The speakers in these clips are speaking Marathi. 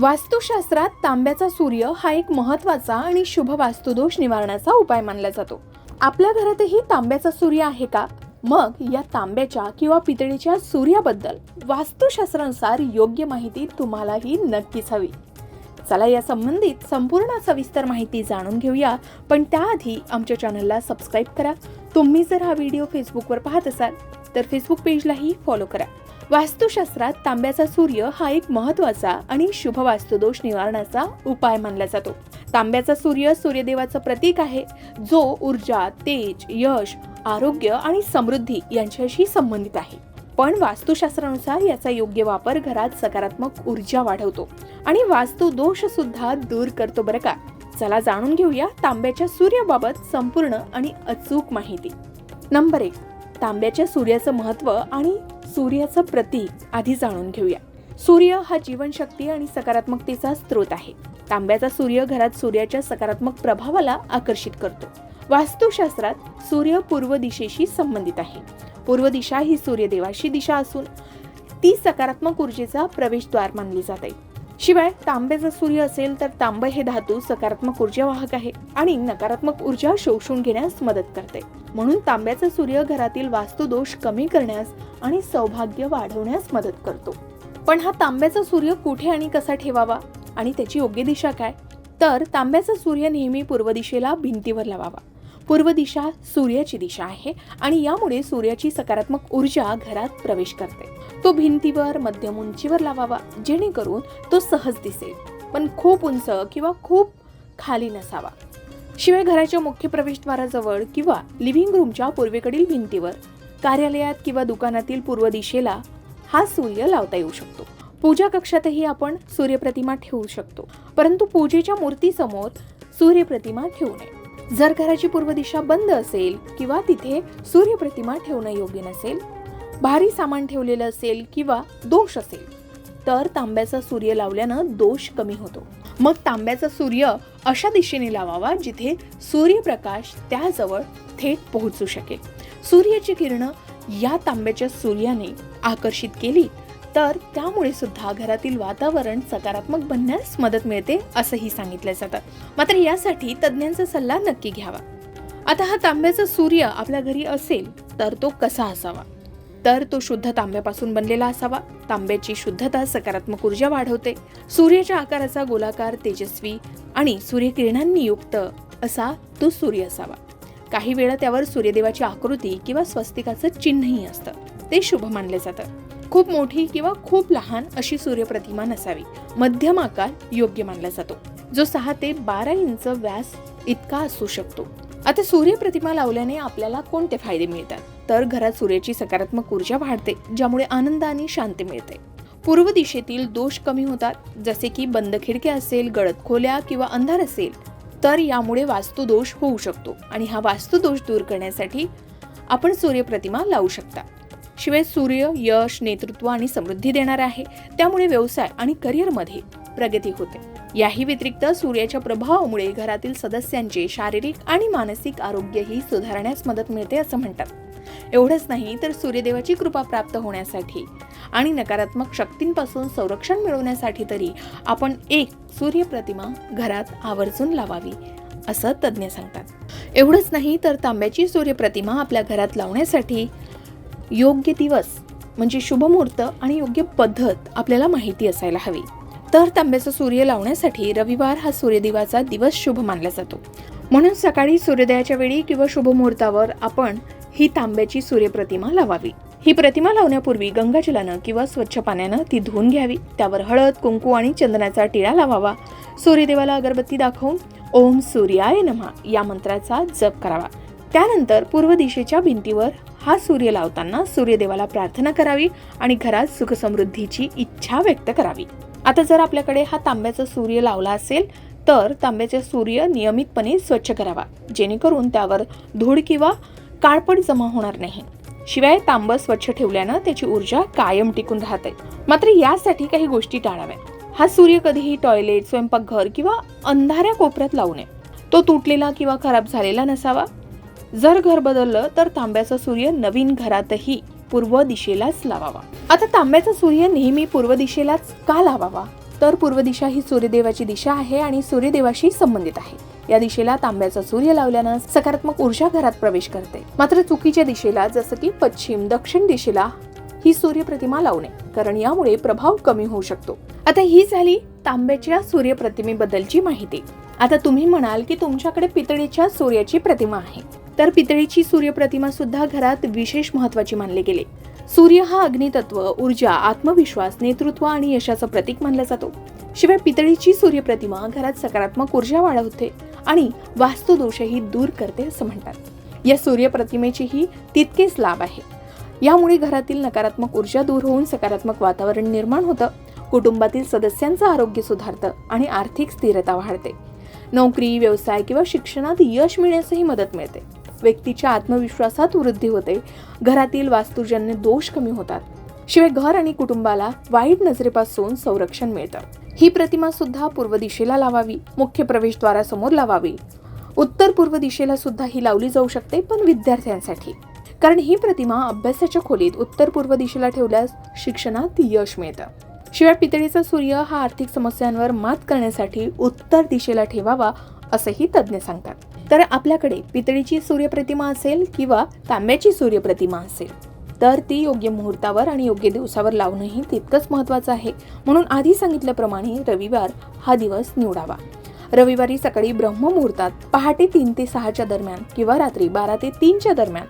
वास्तुशास्त्रात तांब्याचा सूर्य हा एक महत्त्वाचा आणि शुभ वास्तुदोष निवारण्याचा उपाय मानला जातो. आपल्या घरातही तांब्याचा सूर्य आहे का? मग या तांब्याच्या किंवा पितळीच्या सूर्याबद्दल वास्तुशास्त्रानुसार योग्य माहिती तुम्हालाही नक्कीच हवी. चला या संबंधित संपूर्ण सविस्तर माहिती जाणून घेऊया पण त्याआधी आमच्या चॅनलला सबस्क्राईब करा. तुम्ही जर हा व्हिडिओ फेसबुकवर पाहत असाल तर फेसबुक पेजलाही फॉलो करा. वास्तुशास्त्रात तांब्याचा सूर्य हा एक महत्त्वाचा आणि शुभ वास्तुदोष निवारणाचा उपाय मानला जातो. तांब्याचा सूर्य सूर्यदेवाचं प्रतीक आहे जो ऊर्जा तेज यश आरोग्य आणि समृद्धी यांच्याशी संबंधित आहे. पण वास्तुशास्त्रानुसार याचा योग्य वापर घरात सकारात्मक ऊर्जा वाढवतो आणि वास्तु दोष सुद्धा दूर करतो बरं का. चला जाणून घेऊया तांब्याच्या सूर्याबाबत संपूर्ण आणि अचूक माहिती. नंबर एक तांब्याच्या सूर्याचं महत्त्व आणि सूर्याचं प्रतीक आधी जाणून घेऊया. सूर्य हा जीवनशक्ती आणि सकारात्मकतेचा स्रोत आहे. तांब्याचा सूर्य घरात सूर्याच्या सकारात्मक प्रभावाला आकर्षित करतो. वास्तुशास्त्रात सूर्य पूर्व दिशेशी संबंधित आहे. पूर्व दिशा ही सूर्यदेवाची दिशा असून ती सकारात्मक ऊर्जेचा प्रवेशद्वार मानली जाते शिवाय तांब्याचा सूर्य असेल तर तांबे हे धातू सकारात्मक ऊर्जा वाहक आहे आणि नकारात्मक ऊर्जा शोषून घेण्यास मदत करते. म्हणून तांब्याचा सूर्य घरातील वास्तुदोष कमी करण्यास आणि सौभाग्य वाढवण्यास मदत करतो. पण हा तांब्याचा सूर्य कुठे आणि कसा ठेवावा? आणि त्याची योग्य दिशा काय? तर तांब्याचा सूर्य नेहमी पूर्व दिशेला भिंतीवर लावावा. पूर्व दिशा सूर्याची दिशा आहे आणि यामुळे सूर्याची सकारात्मक ऊर्जा घरात प्रवेश करते. तो भिंतीवर मध्यम उंचीवर लावावा जेणेकरून तो सहज दिसेल. पण खूप उंच किंवा खूप खाली नसावा. शिवाय घराच्या मुख्य प्रवेशद्वाराजवळ किंवा लिव्हिंग रूमच्या पूर्वेकडील भिंतीवर कार्यालयात किंवा दुकानातील पूर्व दिशेला हा सूर्य लावता येऊ शकतो. पूजा कक्षातही आपण सूर्यप्रतिमा ठेवू शकतो परंतु पूजेच्या मूर्तीसमोर सूर्यप्रतिमा ठेवू नये. जर घराची पूर्व दिशा बंद असेल किंवा तिथे सूर्यप्रतिमा ठेवणं योग्य नसेल भारी सामान ठेवलेलं असेल किंवा दोष असेल तर तांब्याचा सूर्य लावल्यानं दोष कमी होतो. मग तांब्याचा सूर्य अशा दिशेने लावावा जिथे सूर्यप्रकाश त्याजवळ थेट पोहोचू शकेल. सूर्याची किरणं या तांब्याच्या सूर्याने आकर्षित केली तर त्यामुळे सुद्धा घरातील वातावरण सकारात्मक बनण्यास मदत मिळते असंही सांगितलं जातं. मात्र यासाठी तज्ज्ञांचा सल्ला नक्की घ्यावा. आता हा तांब्याचा सूर्य आपल्या घरी असेल तर तो कसा असावा? तर तो शुद्ध तांब्यापासून बनलेला असावा. तांब्याची शुद्धता सकारात्मक ऊर्जा वाढवते. सूर्याच्या आकाराचा गोलाकार तेजस्वी आणि सूर्यकिरणांनी युक्त असा तो सूर्य असावा. काही वेळा त्यावर सूर्यदेवाची आकृती किंवा स्वस्तिकाचं चिन्हही असतं. ते शुभ मानले जातं. खूप मोठी किंवा खूप लहान अशी सूर्यप्रतिमा नसावी. मध्यम आकार योग्य मानला जातो. जो सहा ते बारा इंच व्यास इतका असू शकतो. आता सूर्यप्रतिमा लावल्याने आपल्याला कोणते फायदे मिळतात? तर घरात सूर्याची सकारात्मक ऊर्जा वाढते ज्यामुळे आनंद आणि शांती मिळते. पूर्व दिशेतील दोष कमी होतात जसे की बंद खिडक्या असेल गळत खोल्या किंवा अंधार असेल तर यामुळे वास्तुदोष होऊ शकतो आणि हा वास्तुदोष दूर करण्यासाठी आपण सूर्यप्रतिमा लावू शकता. शिवाय सूर्य यश नेतृत्व आणि समृद्धी देणार आहे त्यामुळे व्यवसाय आणि करिअरमध्ये प्रगती होते. याही व्यतिरिक्त सूर्याच्या प्रभावामुळे घरातील सदस्यांचे शारीरिक आणि मानसिक आरोग्यही सुधारण्यास मदत मिळते असं म्हणतात. एवढंच नाही तर सूर्यदेवाची कृपा प्राप्त होण्यासाठी आणि नकारात्मक शक्तींपासून संरक्षण मिळवण्यासाठी तरी आपण एक सूर्यप्रतिमा घरात आवर्जून लावावी असं तज्ज्ञ सांगतात. एवढंच नाही तर तांब्याची सूर्यप्रतिमा आपल्या घरात लावण्यासाठी योग्य दिवस म्हणजे शुभ मुहूर्त आणि योग्य पद्धत आपल्याला माहिती असायला हवी. तर तांब्याचा सूर्य लावण्यासाठी रविवार हा सूर्यदेवाचा दिवस शुभ मानला जातो. म्हणून सकाळी सूर्योदयाच्या वेळी किंवा शुभ मुहूर्तावर आपण ही तांब्याची सूर्यप्रतिमा लावावी. ही प्रतिमा लावण्यापूर्वी गंगाजलानं किंवा स्वच्छ पाण्यानं ती धुवून घ्यावी. त्यावर हळद कुंकू आणि चंदनाचा टिळा लावावा. सूर्यदेवाला अगरबत्ती दाखवून ओम सूर्याय नमहा या मंत्राचा जप करावा. त्यानंतर पूर्व दिशेच्या भिंतीवर हा सूर्य लावताना सूर्यदेवाला प्रार्थना करावी आणि घरात सुखसमृद्धीची इच्छा व्यक्त करावी. आता जर आपल्याकडे हा तांब्याचा सूर्य लावला असेल तर तांब्याचा सूर्य नियमितपणे स्वच्छ करावा. जेणेकरून त्यावर धूळ किंवा काळपट जमा होणार नाही. शिवाय तांबं स्वच्छ ठेवल्यानं त्याची ऊर्जा कायम टिकून राहते. मात्र यासाठी काही गोष्टी टाळाव्या. हा सूर्य कधीही टॉयलेट स्वयंपाकघर किंवा अंधाऱ्या कोपऱ्यात लावू नये. तो तुटलेला किंवा खराब झालेला नसावा. जर घर बदललं तर तांब्याचा सूर्य नवीन घरातही पूर्व दिशेलाच लावावा. आता तांब्याचा सूर्य नेहमी पूर्व दिशेलाच का लावावा? तर पूर्व दिशा ही सूर्यदेवाची दिशा आहे आणि सूर्यदेवाशी संबंधित आहे. या दिशेला तांब्याचा सूर्य लावल्यानं सकारात्मक ऊर्जा घरात प्रवेश करते. मात्र चुकीच्या दिशेला जसं की पश्चिम दक्षिण दिशेला ही सूर्य प्रतिमा लावू नये कारण यामुळे प्रभाव कमी होऊ शकतो. आता ही झाली तांब्याच्या सूर्य प्रतिमेबद्दलची माहिती. आता तुम्ही म्हणाल की तुमच्याकडे पितळेच्या सूर्याची प्रतिमा आहे. तर पितळीची सूर्यप्रतिमा सुद्धा घरात विशेष महत्वाची मानले गेले. सूर्य हा अग्नितत्व ऊर्जा आत्मविश्वास नेतृत्व आणि यशाचं प्रतीक मानला जातो. शिवाय पितळीची सूर्यप्रतिमा घरात सकारात्मक ऊर्जा वाढवते आणि वास्तुदोषही दूर करते असं म्हणतात. या सूर्यप्रतिमेचीही तितकेच लाभ आहे. यामुळे घरातील नकारात्मक ऊर्जा दूर होऊन सकारात्मक वातावरण निर्माण होतं कुटुंबातील सदस्यांचं आरोग्य सुधारतं आणि आर्थिक स्थिरता वाढते. नोकरी व्यवसाय किंवा शिक्षणात यश मिळण्यासही मदत मिळते. व्यक्तीच्या आत्मविश्वासात वृद्धी होते. घरातील वास्तुजन्य दोष कमी होतात. शिवाय घर आणि कुटुंबाला वाईट नजरेपासून संरक्षण मिळतं. ही प्रतिमा सुद्धा पूर्व दिशेला लावावी मुख्य प्रवेशद्वारासमोर लावावी. उत्तर पूर्व दिशेला सुद्धा ही लावली जाऊ शकते पण विद्यार्थ्यांसाठी. कारण ही प्रतिमा अभ्यासाच्या खोलीत उत्तर पूर्व दिशेला ठेवल्यास शिक्षणात यश मिळतं. शिवाय पितळीचा सूर्य हा आर्थिक समस्यांवर मात करण्यासाठी उत्तर दिशेला ठेवावा असंही तज्ज्ञ सांगतात. तर आपल्याकडे पितळीची सूर्यप्रतिमा असेल किंवा तांब्याची सूर्यप्रतिमा असेल तर ती योग्य मुहूर्तावर आणि योग्य दिवसावर लावणंही तितकंच महत्त्वाचं आहे. म्हणून आधी सांगितल्याप्रमाणे रविवार हा दिवस निवडावा. रविवारी सकाळी ब्रह्ममुहूर्तात पहाटे तीन ते सहाच्या दरम्यान किंवा रात्री बारा ते तीनच्या दरम्यान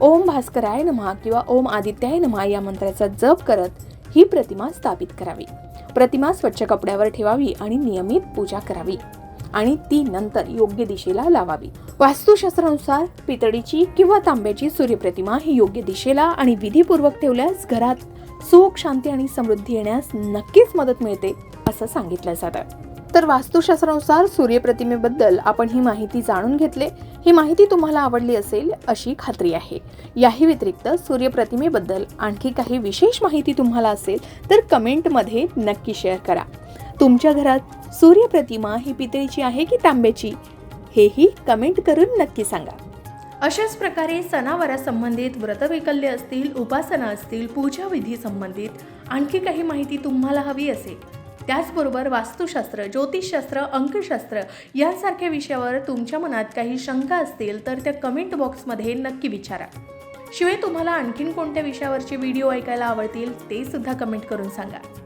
ओम भास्कराय नमहा किंवा ओम आदित्याय नमहा या मंत्राचा जप करत ही प्रतिमा स्थापित करावी. प्रतिमा स्वच्छ कपड्यावर ठेवावी आणि नियमित पूजा करावी. आणि ती नंतर योग्य दिशेला लावावी. वास्तुशास्त्रानुसार पितळीची किंवा तांब्याची सूर्यप्रतिमा ही योग्य दिशेला आणि विधीपूर्वक ठेवल्यास घरात सुख शांती आणि समृद्धी येण्यास नक्कीच मदत मिळते असं सांगितलं जातं. तर वास्तुशास्त्रानुसार सूर्यप्रतिमेबद्दल आपण ही माहिती जाणून घेतले. ही माहिती तुम्हाला आवडली असेल अशी खात्री आहे. याही व्यतिरिक्त सूर्यप्रतिमेबद्दल आणखी काही विशेष माहिती तुम्हाला असेल तर कमेंटमध्ये नक्की शेअर करा. तुमच्या घरात सूर्यप्रतिमा ही पितळीची आहे की तांब्याची? हेही कमेंट करून नक्की सांगा. अशाच प्रकारे सणावारासंबंधित व्रतवैकल्य असतील उपासना असतील पूजाविधी संबंधित आणखी काही माहिती तुम्हाला हवी असेल. त्याचबरोबर वास्तुशास्त्र ज्योतिषशास्त्र अंकशास्त्र यांसारख्या विषयावर तुमच्या मनात काही शंका असतील तर त्या कमेंट बॉक्समध्ये नक्की विचारा. शिवाय तुम्हाला आणखीन कोणत्या विषयावरचे व्हिडिओ ऐकायला आवडतील ते सुद्धा कमेंट करून सांगा.